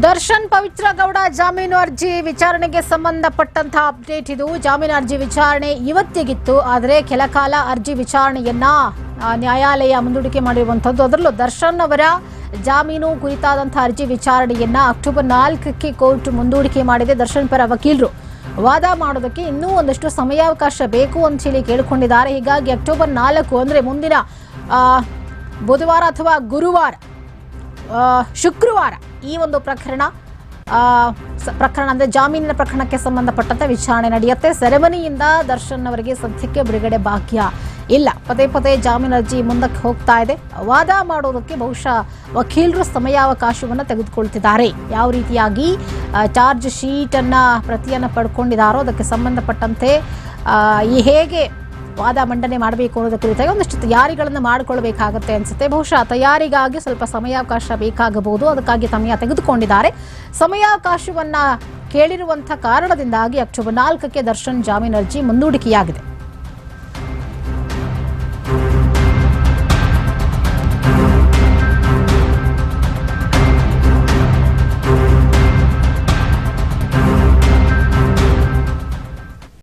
ದರ್ಶನ್ ಪವಿತ್ರ ಗೌಡ ಜಾಮೀನು ಅರ್ಜಿ ವಿಚಾರಣೆಗೆ ಸಂಬಂಧಪಟ್ಟಂತಹ ಅಪ್ಡೇಟ್ ಇದು. ಜಾಮೀನು ಅರ್ಜಿ ವಿಚಾರಣೆ ಇವತ್ತಿಗಿತ್ತು, ಆದರೆ ಕೆಲ ಕಾಲ ಅರ್ಜಿ ವಿಚಾರಣೆಯನ್ನ ನ್ಯಾಯಾಲಯ ಮುಂದೂಡಿಕೆ ಮಾಡಿರುವಂಥದ್ದು. ಅದರಲ್ಲೂ ದರ್ಶನ್ ಅವರ ಜಾಮೀನು ಕುರಿತಾದಂತಹ ಅರ್ಜಿ ವಿಚಾರಣೆಯನ್ನ ಅಕ್ಟೋಬರ್ ನಾಲ್ಕಕ್ಕೆ ಕೋರ್ಟ್ ಮುಂದೂಡಿಕೆ ಮಾಡಿದೆ ದರ್ಶನ್ ಪರ ವಕೀಲರು. ವಾದ ಮಾಡೋದಕ್ಕೆ ಇನ್ನೂ ಒಂದಷ್ಟು ಸಮಯಾವಕಾಶ ಬೇಕು ಅಂತ ಹೇಳಿ ಕೇಳಿಕೊಂಡಿದ್ದಾರೆ. ಹೀಗಾಗಿ ಅಕ್ಟೋಬರ್ ನಾಲ್ಕು ಅಂದರೆ ಮುಂದಿನ ಬುಧವಾರ ಅಥವಾ ಗುರುವಾರ ಶುಕ್ರವಾರ ಈ ಒಂದು ಪ್ರಕರಣ ಪ್ರಕರಣ ಅಂದರೆ ಜಾಮೀನಿನ ಪ್ರಕರಣಕ್ಕೆ ಸಂಬಂಧಪಟ್ಟಂತೆ ವಿಚಾರಣೆ ನಡೆಯುತ್ತೆ. ಸೆರೆಮನಿಯಿಂದ ದರ್ಶನ್ ಅವರಿಗೆ ಸದ್ಯಕ್ಕೆ ಬಿಡುಗಡೆ ಭಾಗ್ಯ ಇಲ್ಲ. ಪದೇ ಪದೇ ಜಾಮೀನು ಅರ್ಜಿ ಮುಂದಕ್ಕೆ ಹೋಗ್ತಾ ಇದೆ. ವಾದ ಮಾಡೋದಕ್ಕೆ ಬಹುಶಃ ವಕೀಲರು ಸಮಯಾವಕಾಶವನ್ನು ತೆಗೆದುಕೊಳ್ತಿದ್ದಾರೆ. ಯಾವ ರೀತಿಯಾಗಿ ಚಾರ್ಜ್ ಶೀಟನ್ನು ಪ್ರತಿಯನ್ನು ಪಡ್ಕೊಂಡಿದ್ದಾರೋ ಅದಕ್ಕೆ ಸಂಬಂಧಪಟ್ಟಂತೆ ಈ ಹೇಗೆ ವಾದ ಮಂಡನೆ ಮಾಡಬೇಕು ಅನ್ನೋದ ಕುರಿತಾಗಿ ಒಂದಷ್ಟು ತಯಾರಿಗಳನ್ನು ಮಾಡಿಕೊಳ್ಬೇಕಾಗತ್ತೆ ಅನ್ಸುತ್ತೆ. ಬಹುಶಃ ತಯಾರಿಗಾಗಿ ಸ್ವಲ್ಪ ಸಮಯಾವಕಾಶ ಬೇಕಾಗಬಹುದು. ಅದಕ್ಕಾಗಿ ಸಮಯ ತೆಗೆದುಕೊಂಡಿದ್ದಾರೆ. ಸಮಯಾವಕಾಶವನ್ನ ಕೇಳಿರುವಂಥ ಕಾರಣದಿಂದಾಗಿ ಅಕ್ಟೋಬರ್ ನಾಲ್ಕಕ್ಕೆ ದರ್ಶನ್ ಜಾಮೀನು ಅರ್ಜಿ ಮುಂದೂಡಿಕೆಯಾಗಿದೆ.